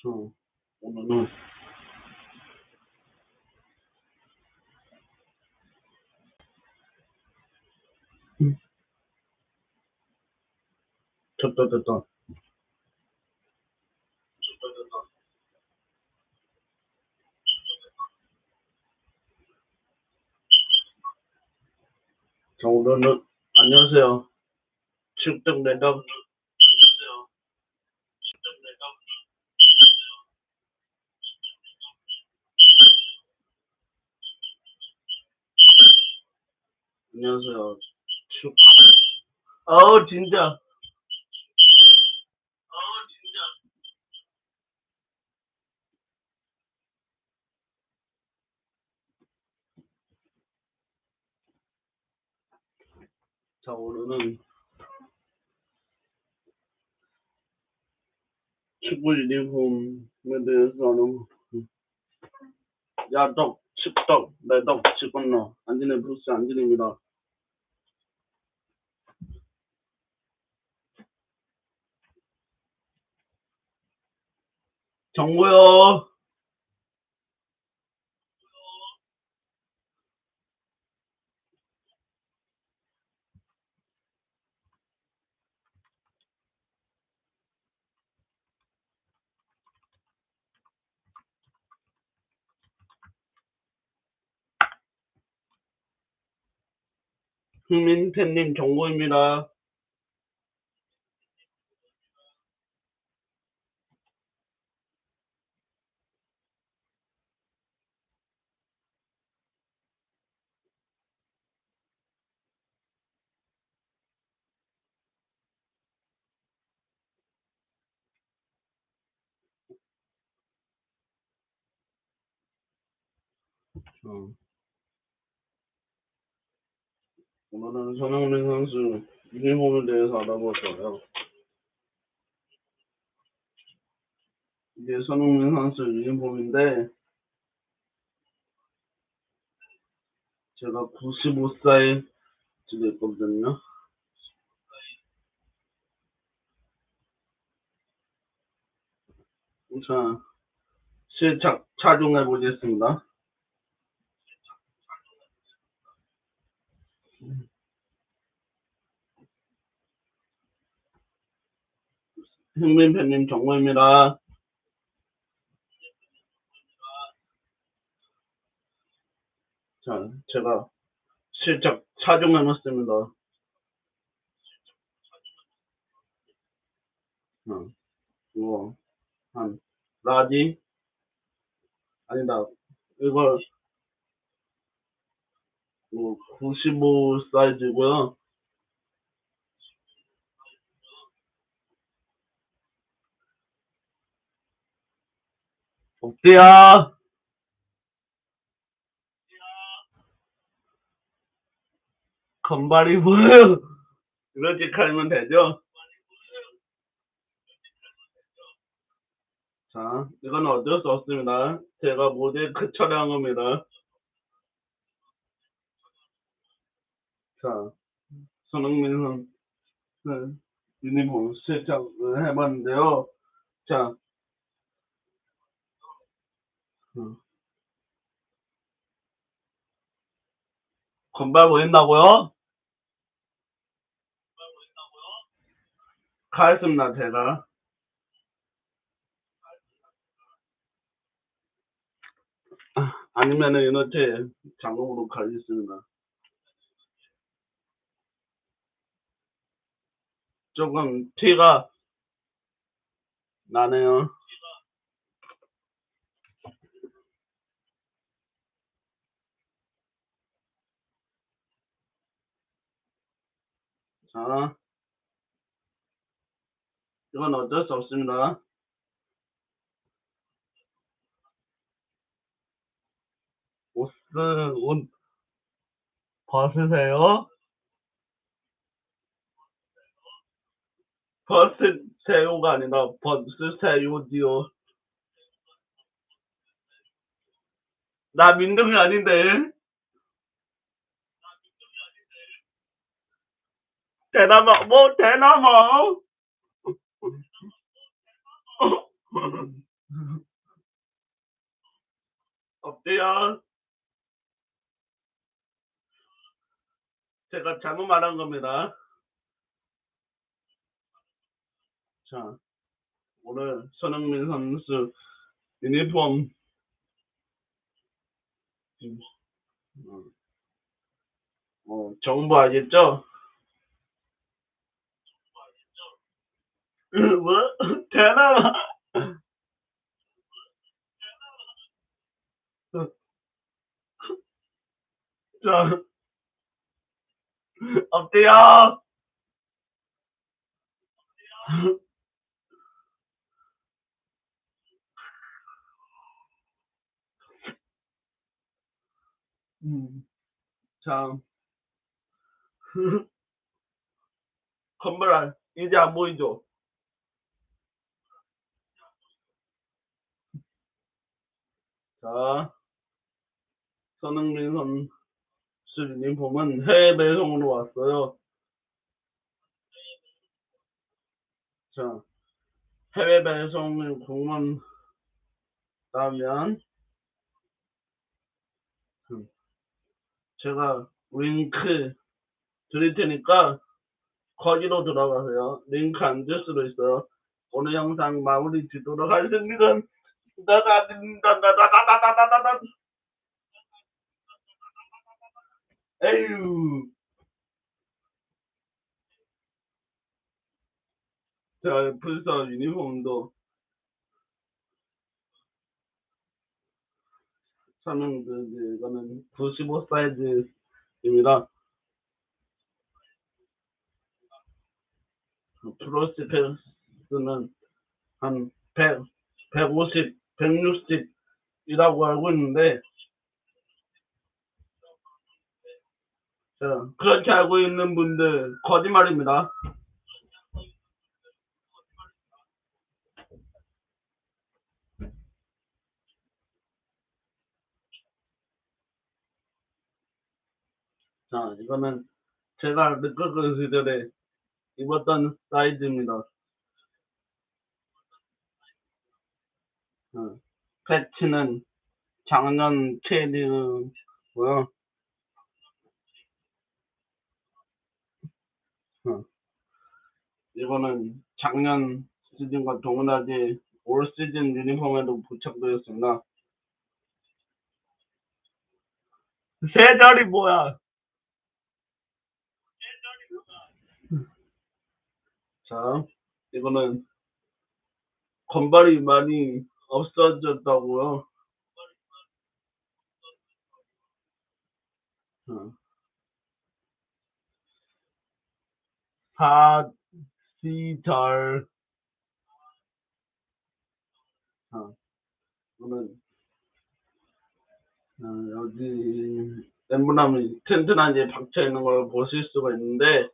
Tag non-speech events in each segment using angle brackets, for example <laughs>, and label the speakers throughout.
Speaker 1: 저 오늘은 음. 됐다 됐다 자 오늘은 안녕하세요 칠등 내담 안녕하세요 축 아우 진짜. 자 오늘은 축구 유니폼에 대해서는 야덕 칡덕 내덕 치건너 안진의 브루스 안진입니다 정보요. 흥민팬님 정보입니다 어. 오늘은 손흥민 선수 유니폼에 대해서 알아볼 거예요. 이게 손흥민 선수 유니폼인데 제가 95사이즈가 있거든요. 자, 시착 착용해 보겠습니다. 흥민팬님 정모입니다. 자, 제가 실적 착용해 놓습니다. 어, 이거 한 라지 아니다 뭐 95 사이즈고요. 옥대야 건발이 보여요. 이렇게 칼면 되죠? 자, 이건 어쩔 수 없습니다. 제가 모델크 촬영한 겁니다. 자, 손흥민 선수 유니폼 실착을 해봤는데요. 자, 음. 건발 보인다고요? 가했습니다, 제가. 아, 아니면은 이노체 장롱으로 가겠습니다. 조금 티가 나네요. 자, 이건 어쩔 수 없습니다. 옷, 옷 벗으세요. 벗으세요가 아니라 벗으세요지요. 나 민둥이 아닌데. 대나마, 뭐, 대나마. 없대요. 제가 잘못 말한 겁니다. 자, 오늘 손흥민 선수 유니폼 음, 어, 어, 정보 알겠죠? 뭐? 대나마 자, 없대요. 음, 자, <laughs> 건물아, 이제 안 보이죠? 자, 손흥민 선수 유니폼은 해외 배송으로 왔어요. 자, 해외 배송을 공원 나면 음, 제가 링크 드릴 테니까 거기로 들어가세요. 링크 안 줄 수도 있어요. 오늘 영상 마무리 짓도록 하겠습니다. 나나나나나나나나나 에휴. 자, 불사 유니폼도 그 이거는 95 사이즈입니다. 그 플러스 패스는 한 100, 150, 160이라고 알고 있는데, 자, 그렇게 알고 있는 분들 거짓말입니다. 자, 이거는 제가 르커그 시절에 입었던 사이즈입니다. 어, 패치는 작년 K리그고요. 어, 이거는 작년 시즌과 동일하게 올 시즌 유니폼에도 부착되었습니다. 세 자리 뭐야? 자, 이거는 건발이 많이 없어졌다고요. 어. 사시절 어, 이거는 어, 여기 엠블럼이 튼튼하게 박혀 있는 걸 보실 수가 있는데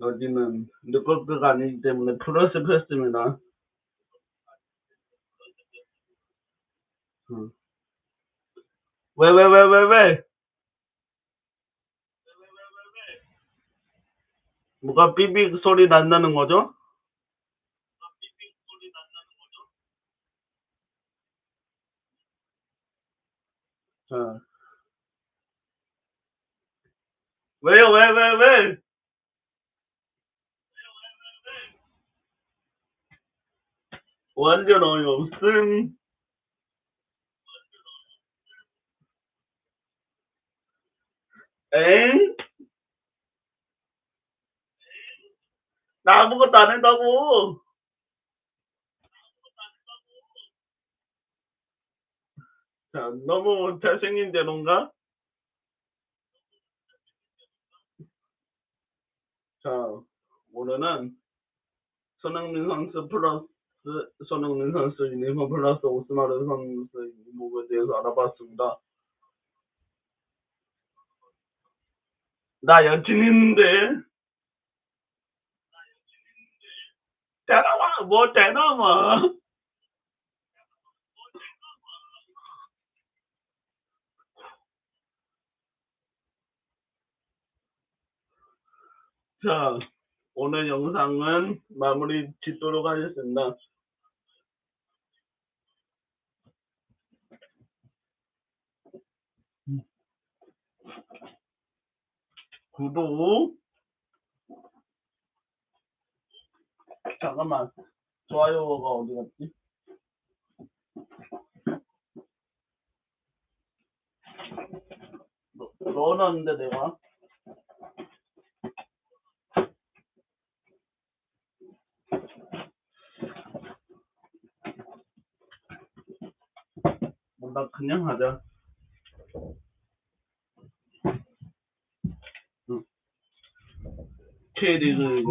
Speaker 1: 여기는 르커크가 아니기 때문에 플러스 패스입니다. 어. 왜, 왜, 왜, 왜, 왜? 뭐가 삐삐 소리 난다는 거죠? 자. 왜요, 왜, 왜, 왜? 완전 어이없음. 엥? 나 아무것도 안 한다고. 자, 너무 잘생긴 대로인가? 자, 오늘은 손흥민 선수 플러스 손흥민 선수 유니폼 플러스 오스마르 선수 유니폼에 대해서 알아봤습니다. 나 여친 있는데. 대나마, 뭐 대나마. 자, 오늘 영상은 마무리 짓도록 하겠습니다. 구독 잠깐만 좋아요가 어디 갔지? 넣- 넣어놨는데 내가 뭐나 그냥 하자. 응. K리그